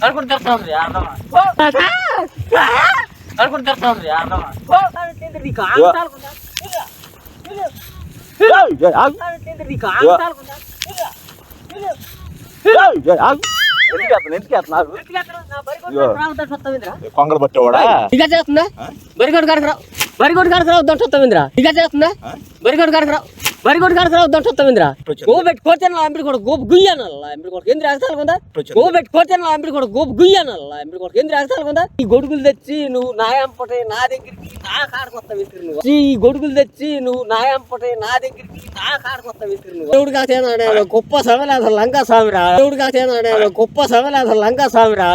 అనుకుని తెస్తాను అర్థమా అనుకుని తెస్తాను అర్థమా నీకు కొంగలు పట్టేవాడా ఇక చేస్తుందా బరిగోడు కాడకు రావు బరిగోడు కాడకు రావు దంట వస్తామిందిరా ఇక చేస్తుందా బరిగోడు కాడకు రావు బరిగోడు కాడకు రావు దంట వస్తామిందిరా గోపు పెట్టి కోతే అంబడి కూడా గోపు గుయ్యానల్ల అంబడి కూడా ఎందుకు రాస్తాను కొందా గోపు పెట్టి కోతే అంబడి కూడా గోపు గుయ్యానల్ల అంబడి కూడా ఎందుకు రాస్తాను కొందా ఈ గొడుగులు తెచ్చి నువ్వు నాయంపటే నా దగ్గరికి నా కాడకు వస్తా విసిరి నువ్వు. ఈ గొడుగులు తెచ్చి నువ్వు నాయంపటే నా దగ్గరికి నా కాడకు వస్తా విసిరి నువ్వు. దేవుడు కాసేనాడే గొప్ప అసలు లంకా స్వామిరా. దేవుడు కాసేనాడే గొప్ప అసలు లంకా స్వామిరా.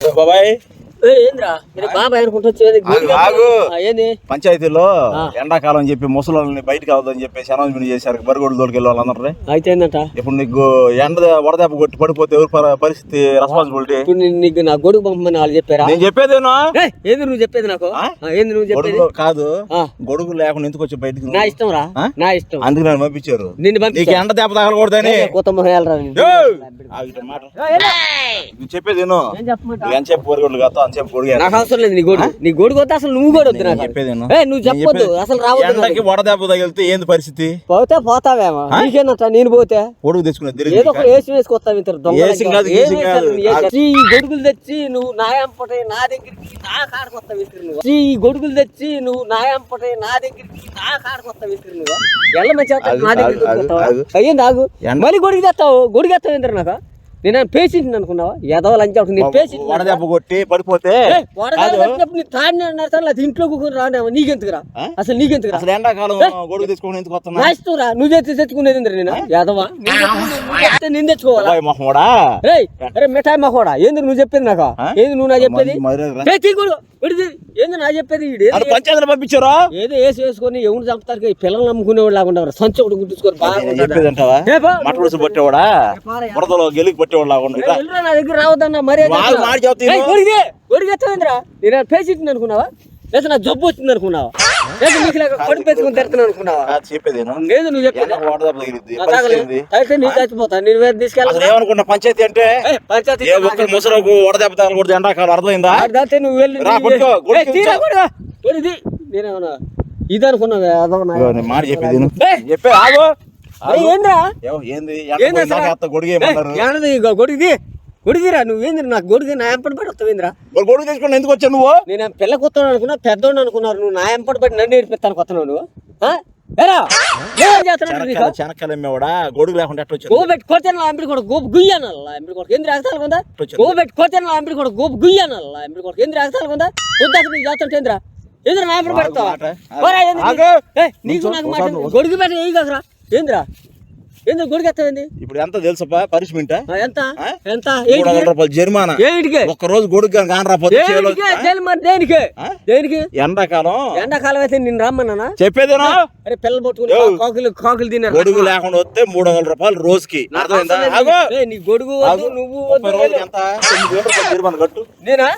బాబాయ్. పంచాయతీలో. ఎండాకాలం చెప్పి ముసలి బయటకు అవుతుందని చెప్పేసి అనౌన్స్మెంట్ చేశారు. బరిగోడు తోలుకెళ్ళి వాళ్ళందరూ అయితే ఇప్పుడు నీకు ఎండ వడదెబ్బ కొట్టి పడిపోతే ఎవరు పర- పరిస్థితి రెస్పాన్సిబిలిటీ నీకు నా గొడుగు పంపమని వాళ్ళు చెప్పారా? నేను చెప్పేదేనా ఏయ్, ఏంది నువ్వు చెప్పేది నాకు? ఏంది నువ్వు చెప్పేది? కాదు. గొడుగు లేకుండా ఎందుకు వచ్చి బయటకు నా ఇష్టం రా? నా ఇష్టం. అందుకు నన్ను పంపించారు. నిన్ను నీకు ఎండ దెబ్బ తగలకూడదని. కొత్త రా. నువ్వు చెప్పేది ఎంతసేపు పొరగొడ్లు కాదు గొడుగు నాకు అవసరం లేదు నీ గొడుగు. నీ గొడుగు వస్తే అసలు నువ్వు కూడా వద్దు నాకు. చెప్పేది నువ్వు చెప్పొద్దు చెప్పేది- అసలు రావద్దు. వడదెబ్బ తగిలితే ఏంది పరిస్థితి? పోతే పోతావేమో నీకేనట నేను పోతే? పొడుగు తెచ్చుకునే ఏదో ఒక ఏసి వేసుకొస్తావు ఇంత. ఈ గొడుగులు తెచ్చి నువ్వు నాయంపటే నా దగ్గరికి నా కాడకు వస్తావు విసిరి నువ్వు. ఈ గొడుగులు తెచ్చి నువ్వు నాయంపటే నా దగ్గరికి నా కాడకు వస్తావు విసిరి నువ్వు. ఎల్ల మంచి నా దగ్గరికి? ఆగు. అయ్యింది ఆగు మళ్ళీ గొడుగు తెస్తావు? గొడుగు ఏంటారు నాకు? నేను పేషెంట్ అనుకున్నావా? ఎదవ లంచా నేను పేషెంట్ వడదెబ్బ కొట్టి పడిపోతే నీ తాడిని అన్నారు అది ఇంట్లో కూర్చొని రానేమో. నీకెందుకురా? అసలు నీకెందుకురా? అసలు ఎండాకాలం గొడుగు ఎందుకు వస్తున్నా రా నువ్వు తెచ్చుకునేది నేను? యాదవా? నేను తెచ్చుకోవాలా? మొహమోడా? రేయ్ అరే మిఠాయి మహోడా ఏంది నువ్వు చెప్పేది నాకు? ఏంది నువ్వు నా చెప్పేది? రా. ఏంది నా చెప్పేది? ఏంది పంపించారా ఏదో వేసి వేసుకొని ఎవరు చంపుతారు? పిల్లలు నమ్ముకునేవాడు లాగా సంచి ఒకటి గుర్తుంచుకొని బాగా చెప్పేది అంటావా? పట్టేవాడా? బురదలో గెలికి నా దగ్గర రావద్దన్నా నేను పేషెంట్ అనుకున్నావా? లేదా నా జబ్బు వచ్చింది అనుకున్నావా? లేదా నీకు లేక కడుపు పెట్టుకుని తిడుతున్నాను అనుకున్నావా? లేదు నువ్వు చెప్పేది? ఎండకు వడదెబ్బ తగిలిద్ది. నా పరిస్థితి తాగలే. ఏంది? అయితే నీ చచ్చిపోతా నేను వేరే పంచాయతీ అంటే ఒక్కరు వడదెబ్బ తగలకూడదు ఎండాకాలం అర్థమైందా? దాతే నువ్వు వెళ్ళి ఇది. అనుకున్నావా మాట చెప్పేది చెప్పే ఆగు. ఏంద్రా? ఏమో, ఏంది? గొడిగిది? గొడిగిరా నువ్వేంద్ర నాకు గొడిగి నా ఎంపటి పడి వస్తావేంద్రా గొడుగు తెచ్చుకుని ఎందుకు వచ్చావు నువ్వు? నేను పిల్ల కొత్తవాడు అనుకున్నా పెద్దోడు అనుకున్నారు నువ్వు నా ఎంపటి పడి నన్ను నేర్పిస్తాను కొత్తను నువ్వు. గొడుగు లేకుండా ఎంపిడి కూడా గోపు గుయ్యానల్ల ఎంపిడి కూడా ఎందుకు రాస్తాను కొందా వచ్చాను. గోబెట్టి కోతేన ఎంపిడి కూడా గోపు గుయ్యానల్ల ఎంపిడి కూడా ఎందుకు రాస్తాను కొందా వద్దాక నీకు నా ఎంపిడి పెడతావా నువ్వు- గొడుగు పెట్ట ఏంద్రా? ఎందుకు గొడుగు ఎత్తావేంది ఇప్పుడు ఎంత తెలుసప్పా? పనిష్మెంట్? ఎంత? ఎంత? మూడు వందల రూపాయలు జరిమానా? ఏంటికి ఒక్క రోజు గొడుగు దేనికే? ఎండాకాలం. ఎండాకాలం అయితే చెప్పేదేనా? అరే పిల్లలు పట్టుకుని. కాకులు కాకులు తిన్నారు? గొడుగు లేకుండా వస్తే మూడు వందల రూపాయలు రోజుకి. నీ గొడుగు. నువ్వు ఎంత? తొమ్మిది వేల రూపాయలు జరిమానా కట్టు? నేనా?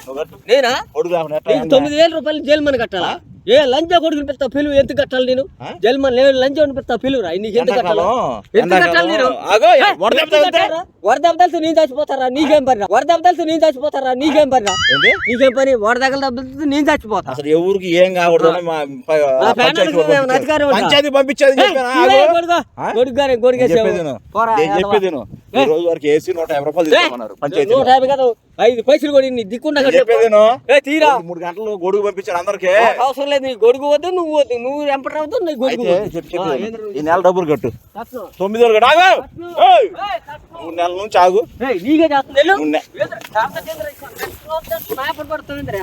నేనా? గొడుగు లేకుండా తొమ్మిది వేల రూపాయలు జైలు మన కట్టాలా ఏ లంచా కొడుకుని పెడతా పిలువు. ఎంత కట్టాలి నేను? ఆ? జైలు మన లేదు లంచా పెడతా పిలువురా నీకు ఎంత కట్టాలి? ఎంత కట్టాలి నేను? కట్టాలా? వరదెబ్బ నేను చచ్చిపోతారా నీకేం పని వరదెబ్బ తగిలితే నేను చచ్చిపోతారా నీకేం పని నీకేం పని? వరదగల దెబ్బతితే నేను చచ్చిపోతా అసలు ఎవరికి ఏం కాకూడదు పంచాయతీ పంపించేది నేను గొడుగేసావు. చెప్పేది ఈ రోజు వరకు ఏసీ నూట యాభై రూపాయలు ఏయ్, తీసుకోమన్నారు పంచాయతీ నూట యాభై కదా ఐదు పైసలు కూడా నీ దిక్కుండా తీరా. మూడు గంటలు గొడుగు పంపించారు అందరికి. అవసరం లేదు నీ గొడుగు వద్దు నువ్వు వద్దు నువ్వు ఎంపటి నీ గొడుగు ఈ నెల డబ్బులు కట్టు. తొమ్మిది వేలు కట్టు. మూడు నెలల నుంచి ఆగు. నీకే చేస్తుంది.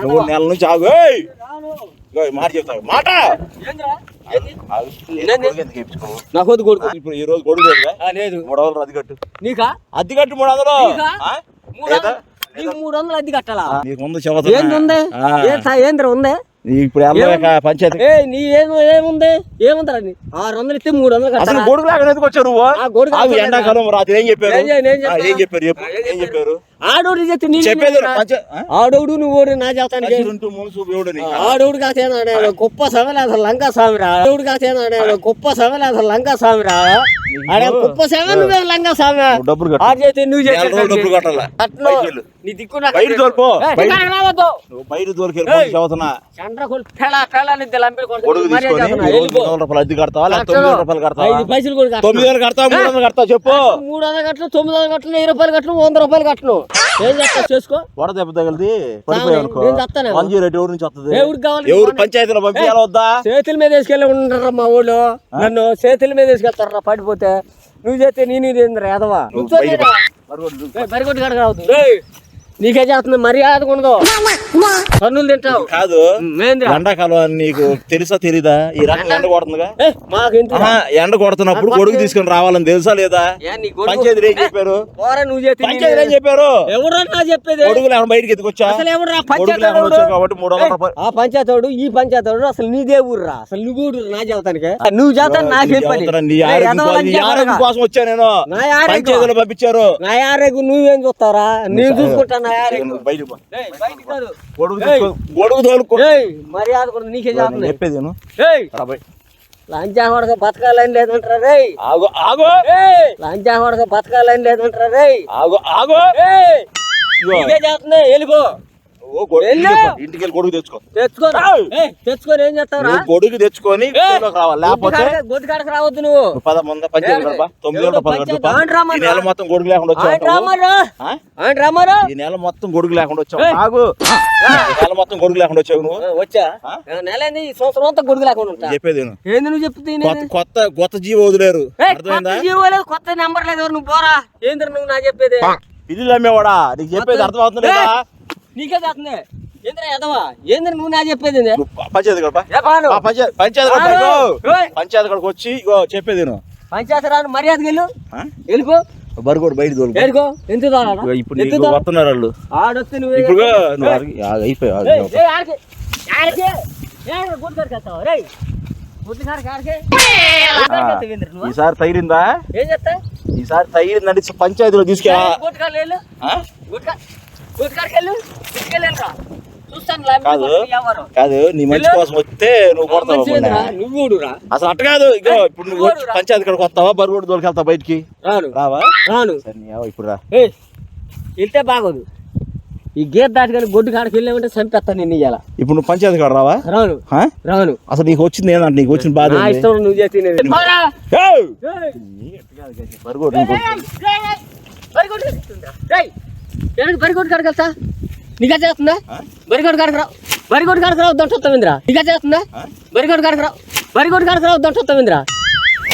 మూడు. నెలల నుంచి ఆగు. మాట చెప్తావు. మాట! నాకు వద్దు గొడుగు ఇప్పుడు ఈ రోజు? ఆ, లేదు. మూడు వందలు అది కట్టు. నీకా? అద్దె కట్టు మూడు వందలు? మూడు? వందలు- అద్దె కట్టాలా? నీకు ముందు చెబుతున్నా. ఏంది ఉంది? ఏంద్రా ఉంది? ఇప్పుడు పంచాయతీ. నీ ఏమో ఏముంది? ఆరు వందలు ఇస్తే మూడు వందలు అసలు గొడుగు ఎందుకు అవసరం ఎండాకాలం రాత్రి. ఏం చెప్పారు? ఏం చెప్పారు? ఏం చెప్పారు? ఆడోడు చెప్పేది? ఆడోడు నువ్వు నా చేస్తానికి కసిరుంటూ మునుసు దేవుడు నీకు. ఆడోడు కాసేనాడే గొప్ప సమలే అసలు లంకా స్వామిరా. ఆడోడు కాసేనాడే గొప్ప సమలే అసలు లంకా స్వామిరా. ఆడ కుప్ప సామె నువ్వే లంగా సామె డబ్బులు కట్టు. డబ్బులు కట్టాలా. నీ దిక్కు నాకు బయట బయట. చదువుతున్నా. కొడుకు. తీసుకొని వందల రూపాయలు అద్దె కడతావా. తొమ్మిది వందల రూపాయలు కడతావా? ఐదు పైసలు కూడా కట్టను. తొమ్మిది వేలు కడతావా? మూడు వందలు కడతావా? చెప్పు. మూడు వందలు కట్టను తొమ్మిది వందలు వెయ్యి రూపాయలు కట్టను వంద రూపాయలు చేస్తావు చేసుకో. వడ దెబ్బ తగిలిది పడిపోయావు అనుకో. నేను చస్తాను. వన్ జీరో ఎయిట్ ఎవరి నుంచి వస్తుంది ఎవరికి కావాలి? ఎవరు పంచాయతీలో పంపించాలా వద్దా? చేతుల మీద వేసుకెళ్ళి ఉంటారా మా ఊళ్ళో? నన్ను చేతుల మీద వేసుకెళ్తారా? పడిపోతే నువ్వు చేస్తే నేను ఇది ఏందిరా ఎదవా పో. నీకే చేస్తుంది? మర్యాద ఉండదు పన్నులు తింటావు. కాదు. ఎండాకాలం అని నీకు తెలుసా తెలీదా? ఈ రకంగా ఎండ కొడుతుందిగా? ఎండ కొడుతున్నప్పుడు గొడుగు తీసుకొని రావాలని తెలుసా లేదా? నీ పంచాయతీలు ఏం చెప్పారు? పంచాయతీలు ఏం చెప్పారు? ఎవరన్నా చెప్పేది? గొడుగు లేకుండా బయటికి ఎత్తుకొచ్చా? పంచాయతీ కాబట్టి మూడు వందల ఆ పంచాయతోడు ఈ పంచాయతోడు అసలు నీదే ఊర్రా? అసలు నువ్వు ఊరు నా చెబుతానికి నువ్వు చేస్తాను నాకేం పని నీ ఆరోగ్యం కోసం- నీ. ఆరోగ్యం వచ్చా నేను? నా ఆరోగ్యం. పంచాయతీలో పంపించారు. నా యారేగు నువ్వేం చూస్తారా నేను చూసుకుంటా చెప్పేది విను. ఏయ్. రా బయట. లంచా హోడక బతకాలని లేదంటారా రేయ్? ఆగు ఆగు. ఏయ్. లంచా హోడక బతకాలని లేదంటారా రేయ్? ఆగు ఆగు. నీకే చేస్తుంది వెళ్ళిపో. ఇంటికి వెళ్ళి. గొడుగు తెచ్చుకో. తెచ్చుకో. తెచ్చుకొని ఏం చేస్తావురా నువ్వు గొడుగు తెచ్చుకొని రావాలి లేకపోతే గొడ్డు కాడకు రావద్దు నువ్వు. నువ్వు పద ముందు పంచాయతీ కడపా. తొమ్మిది ఈ నెల మొత్తం గొడుగు లేకుండా వచ్చావు ఈ నెల మొత్తం గొడుగు లేకుండా వచ్చావు. నెల మొత్తం గొడుగు లేకుండా వచ్చావు నువ్వు? వచ్చా. నెల ఏంది? ఈ సంవత్సరం అంతా గొడుగు లేకుండా ఉంటా. చెప్పేది. ఏంది నువ్వు చెప్తే కొత్త కొత్త కొత్త జీవో వదిలేరు. కొత్త జీవో లేదు కొత్త నెంబర్ లేదు నువ్వు పోరా. ఏంద్ర నువ్వు నా చెప్పేది? పిల్లులు అమ్మేవాడా నీకు చెప్పేది అర్థమవుతుంది? నీకే చేస్తుంది ఏంద్ర ఎదవా ఏంద్ర నువ్వు నా చెప్పేది పంచాయతీ పంచాయతీ కడకు వచ్చి చెప్పేది. పంచాయతీ రాను మర్యాద ఆ? వెళ్ళిపో. బరిగోడు బయట ఇప్పుడు నీకు? వస్తున్నారు వాళ్ళు. ఆడొస్తే నువ్వు ఇప్పుడు నువ్వు? ఈసారి తగిలిందా? ఏం చేస్తా ఈసారి తగిలిందంటే పంచాయతీలో తీసుకెళ్ళా కాదు? కాదు నీ మంచి కోసం వస్తే నువ్వు కొడతావు అసలు అట్ట కాదు ఇగో ఇప్పుడు నువ్వు పంచాయతీ కడకు వస్తావా? బరిగోడు దొరికెళ్తావు బయటికి? రాను. రావా? రాను. ఇప్పుడు రా. వెళ్తే బాగోదు. ఈ గేట్ దాటుకొని గొడ్డు కాడికి వెళ్ళామంటే చంపేస్తాను నిన్ను ఇయ్యాల. ఇప్పుడు నువ్వు పంచాయతీ కాడ రావా? రాను? రాను. అసలు నీకు వచ్చింది ఏంటంటే నీకు వచ్చిన బాధ? ఇష్టం నువ్వు చేసి బరిగోడు ఏయ్, ఎక్కడికి బరిగొడ్డు కాడికి వెళ్తా? నీకా చేస్తుందా? ఆ? బరిగొడ్డు కాడికి రావు. బరిగొడ్డు కాడికి రావు దంట వస్తావింద్రా నీకా చేస్తుందా? ఆ? బరిగొడ్డు కాడికి రావు. బరిగొడ్డు కాడికి రావు దంట వస్తావింద్రా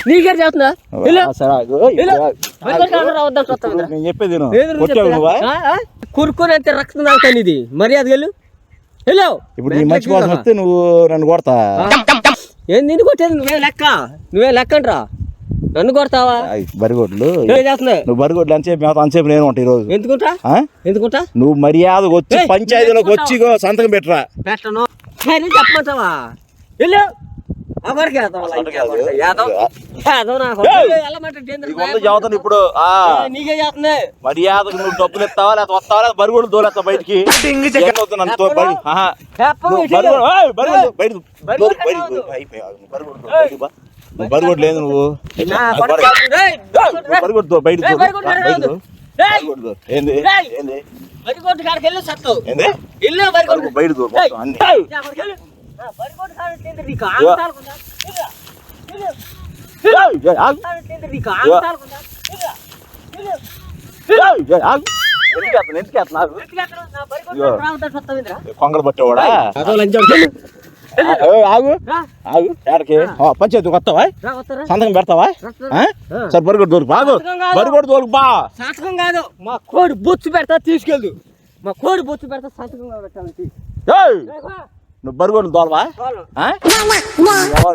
నీకే చేస్తుందా? కాడికి? కురుకుని అంతే రక్తం తాగుతాను ఇది మర్యాద వెళ్ళు. వెళ్ళు. ఇప్పుడు నీ మంచి కోసం వస్తే నువ్వు నన్ను కొడతా. ఏం నిన్ను కొట్టేది నువ్వే లెక్క? నువ్వే లెక్క అంటరా నన్ను కొడతావా? బరిగోడ్లు. ఏం చేస్తున్నావు? నువ్వు బరిగోడ్లు అంతసేపు మేత అంతసేపు నేను ఉంటా ఈరోజు. ఎందుకుంటా? ఎందుకుంటా? నువ్వు మర్యాద వచ్చి పంచాయతీలోకి వచ్చి సంతకం పెట్టరా. పెట్టను. చెప్పమంటావా? వెళ్ళు. ఇప్పుడు మర్యాదకు నువ్వు డబ్బులు ఇస్తావా? లేకపోతే వస్తావా? లేదా బరిగోడు దోలేస్తా బయటికి? ఏం నువ్వు ఇటు బరిగోడు- ఏయ్, బరిగోడు, ఏయ్, బయటికి- బరిగోడు బయటికి- కాదు. బయటికి- అయిపోయి, ఆగు. బరిగోడు దో, బయటికి బా. నువ్వు బరిగోడు లేదు నువ్వు నా ఆ, కొడుకు బరి- చేస్తుంది. ఏయ్, నువ్వు బరిగోడు దో, బయటికి ఏయ్, దో. బరిగోడు కాడికి బయటికి దో. రావద్దు. ఏయ్, బరిగోడు దో. ఏంది ఏయ్. ఏంది బరిగొడ్డు కాడికి వెళ్ళు సత్తవు ఏంది ఇల్లు బరిగొడ్డు బయట మొత్తం అన్ని కాడికి నీకు నీకు? కొంగలు పట్టేవాడా ఆగు. ఆగు. ఎక్కడికి పంచాయతీ వస్తావా? సంతకం పెడతావా. సరే బరిగొడు దోలు బాగు. బరిగొడు దోలు బా. సంతకం కాదు. మా కోడి బొచ్చు పెడతా తీసుకెళ్ళు. మా కోడి బొచ్చు పెడతా సంతకం పెట్టాలి. నువ్వు బరిగొడు దోలవా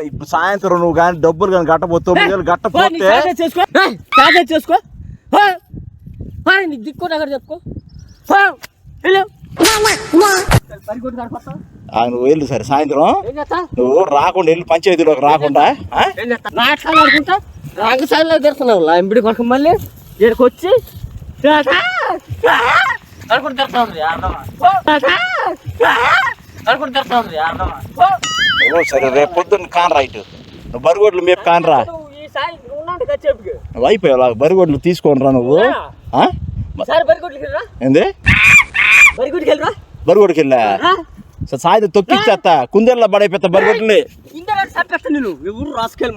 ఇప్పుడు సాయంత్రం నువ్వు కానీ డబ్బులు కానీ గట్టపోతే తొమ్మిది వేలు పో, నీ గట్టపోతే చేసుకో. చేసుకో. దిక్కు దగ్గర చెప్పుకో పో. వెళ్ళు. పరిగొట్టు కాడికి వస్తావా? ఆ, నువ్వు వెళ్ళు సరే సాయంత్రం. నువ్వు రాకుండా వెళ్ళి పంచాయతీలోకి రాకుండా రంగశాలలో తిడుతున్నావు లాంబిడి కొడుకు మళ్ళీ ఇక్కడికి వచ్చి అనుకుంటూ అనుకుంటూ సరే రేపు పొద్దున్న కాన్ రైట్ నువ్వు బరిగొడ్లు మేపు కానరా నువ్వు అయిపోయావు బరిగొడ్లు తీసుకోండి రా నువ్వు ఏంది? బరిగొడ్లకి వెళ్ళరా? బరిగొడ్కి వెళ్ళా రా. సాయంత్రం తొక్కిచ్చేస్తా కుందేళ్ళ పడైపోతా చంపేస్తా నేను. ఎవరు రాసుకెళ్ళి